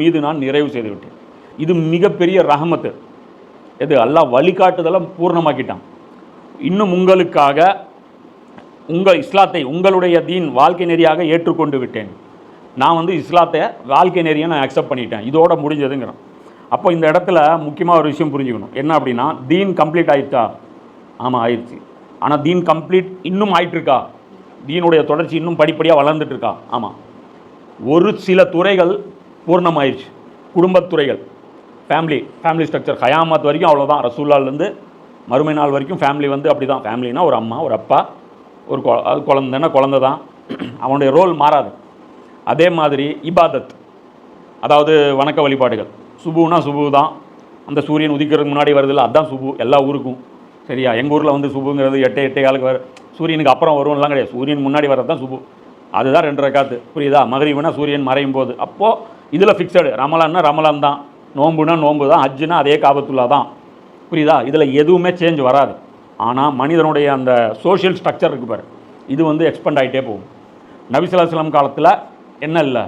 மீது நான் நிறைவு செய்துவிட்டேன். இது மிகப்பெரிய ரஹமத்து. எது? அல்லாஹ் வழிகாட்டுதலாம் பூர்ணமாக்கிட்டான். இன்னும் உங்களுக்காக உங்கள் இஸ்லாத்தை உங்களுடைய தீன் வாழ்க்கை நெறியாக ஏற்றுக்கொண்டு விட்டேன். நான் வந்து இஸ்லாத்தை வாழ்க்கை நெறியை நான் அக்செப்ட் பண்ணிட்டேன். இதோட முடிஞ்சதுங்கிறோம். அப்போ இந்த இடத்துல முக்கியமாக ஒரு விஷயம் புரிஞ்சுக்கணும். என்ன அப்படின்னா தீன் கம்ப்ளீட் ஆயிடுச்சா ஆமாம் ஆயிடுச்சு. ஆனால் தீன் கம்ப்ளீட் இன்னும் ஆயிட்டு இருக்கா தீனுடைய தொடர்ச்சி இன்னும் படிப்படியாக வளர்ந்துட்டு இருக்கா ஆமாம் ஒரு சில துறைகள் பூர்ணமாயிருச்சு. குடும்பத்துறைகள் ஃபேமிலி ஃபேமிலி ஸ்ட்ரக்சர் ஹயாமத் வரைக்கும் அவ்வளோதான் ரசூல்லாலேருந்து மறுமை நாள் வரைக்கும் ஃபேமிலி வந்து அப்படி தான் ஃபேமிலினா ஒரு அம்மா ஒரு அப்பா ஒரு கொ அது குழந்தைன்னா குழந்தை தான் அவனுடைய ரோல் மாறாது. அதே மாதிரி இபாதத் அதாவது வணக்க வழிபாடுகள். சுபுனா சுபு தான் அந்த சூரியன் உதிக்கிறதுக்கு முன்னாடி வருதுல்ல அதுதான் சுபு. எல்லா ஊருக்கும். சரியா? எங்கள் ஊரில் வந்து சுபுங்கிறது எட்டை எட்டே காலுக்கு வர சூரியனுக்கு அப்புறம் வரும்லாம் கிடையாது. சூரியன் முன்னாடி வர்றது தான் சுபு. அதுதான் ரெண்டரை காத்து. புரியுதா? மகரீபுனா சூரியன் மறையும் போது. அப்போது இதில் ஃபிக்ஸடு ரமலான்னா ரமலான் தான். நோம்புனா நோம்பு தான். ஹஜ்ஜுனா அதே காபத்துல்லா தான். புரியுதா? இதில் எதுவுமே சேஞ்ச் வராது. ஆனால் மனிதனுடைய அந்த சோஷியல் ஸ்ட்ரக்சர் இருக்கு பாரு. இது வந்து எக்ஸ்பெண்ட் ஆகிட்டே போகும். நபிசுலாஸ்லாம் காலத்தில் என்ன இல்லை?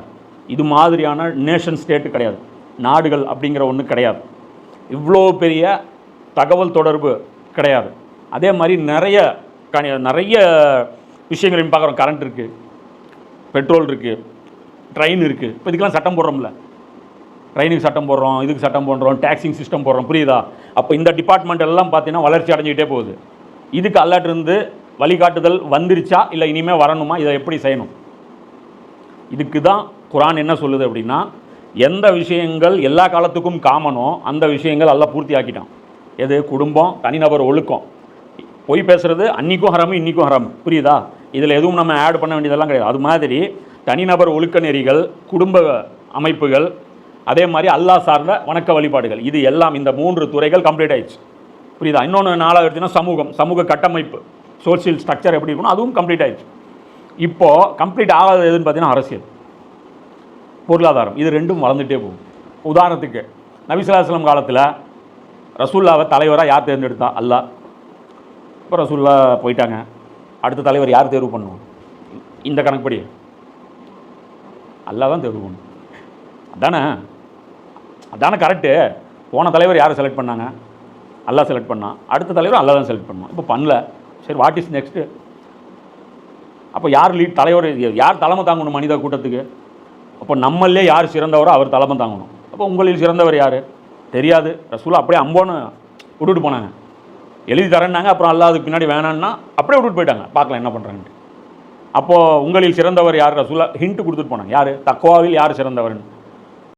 இது மாதிரியான நேஷன் ஸ்டேட்டு கிடையாது. நாடுகள் அப்படிங்கிற ஒன்று கிடையாது. இவ்வளோ பெரிய தகவல் தொடர்பு கிடையாது. அதே மாதிரி நிறைய கணி நிறைய விஷயங்களையும் பார்க்குறோம். கரண்ட் இருக்குது பெட்ரோல் இருக்குது ட்ரெயின் இருக்குது இப்போ இதுக்கெல்லாம் சட்டம் போடுறோம்ல. ட்ரெயினுக்கு சட்டம் போடுறோம் இதுக்கு சட்டம் போடுறோம் டேக்ஸிங் சிஸ்டம் போடுறோம் புரியுதா? அப்போ இந்த டிபார்ட்மெண்ட் எல்லாம் பார்த்தீங்கன்னா வளர்ச்சி அடைஞ்சிக்கிட்டே போகுது. இதுக்கு அல்லாட்டிருந்து வழிகாட்டுதல் வந்துருச்சா இல்லை இனிமேல் வரணுமா? இதை எப்படி செய்யணும்? இதுக்கு தான் குரான் என்ன சொல்லுது அப்படின்னா எந்த விஷயங்கள் எல்லா காலத்துக்கும் காமனோ அந்த விஷயங்கள் எல்லாம் பூர்த்தி ஆக்கிட்டான் எது? குடும்பம் தனிநபர் ஒழுக்கம். பொய் பேசுறது அன்றைக்கும் ஹராமு இன்றைக்கும் ஹராமு. புரியுதா? இதில் எதுவும் நம்ம ஆட் பண்ண வேண்டியதெல்லாம் கிடையாது. அது மாதிரி தனிநபர் ஒழுக்க நெறிகள் குடும்ப அமைப்புகள் அதே மாதிரி அல்லாஹ் சார்ந்த வணக்க வழிபாடுகள். இது எல்லாம் இந்த மூன்று துறைகள் கம்ப்ளீட் ஆயிடுச்சு. புரியுதா? இன்னொன்று நாளாக எடுத்தீங்கன்னா சமூகம் சமூக கட்டமைப்பு சோஷியல் ஸ்ட்ரக்சர் எப்படி இருக்கணும் அதுவும் கம்ப்ளீட் ஆயிடுச்சு. இப்போது கம்ப்ளீட் ஆகாதது எதுன்னு பார்த்தீங்கன்னா அரசியல். பொருளாதாரம். இது ரெண்டும் வளர்ந்துட்டே போகும் உதாரணத்துக்கு நபிசுலாஸ்லம் காலத்தில் ரசூல்லாவை தலைவராக யார் தேர்ந்தெடுத்தா? அல்லாஹ். இப்போ ரசூல்லா போயிட்டாங்க. அடுத்த தலைவர் யார் தேர்வு பண்ணுவோம் இந்த கணக்குப்படி. அல்லாஹ் தான் தேர்வு பண்ணும் அதானே அதானே கரெக்டு போன தலைவர் யாரை செலக்ட் பண்ணாங்க? அல்லா செலக்ட் பண்ணான் அடுத்த தலைவர் அல்லா தான் செலக்ட் பண்ணோம். இப்போ பண்ணல. சரி வாட் இஸ் நெக்ஸ்ட்டு அப்போ யார் லீட் தலைவர் யார் தலைமை தாங்கணும் மனித கூட்டத்துக்கு? அப்போ நம்மளே யார் சிறந்தவரோ அவர் தலைமை தாங்கணும். அப்போ உங்களில் சிறந்தவர் யார்? தெரியாது. ரசூலா அப்படியே அம்போன்னு விட்டுட்டு போனாங்க. எழுதி தரேன்னாங்க அப்புறம் அல்லாதுக்கு பின்னாடி வேணான்னா அப்படியே விட்டுட்டு போயிட்டாங்க. பார்க்கலாம் என்ன பண்ணுறாங்கன்ட்டு அப்போது உங்களில் சிறந்தவர் யார்? ரசூலா ஹிண்ட் கொடுத்துட்டு போனாங்க. யார்? தக்குவாவில் யார் சிறந்தவர்னு?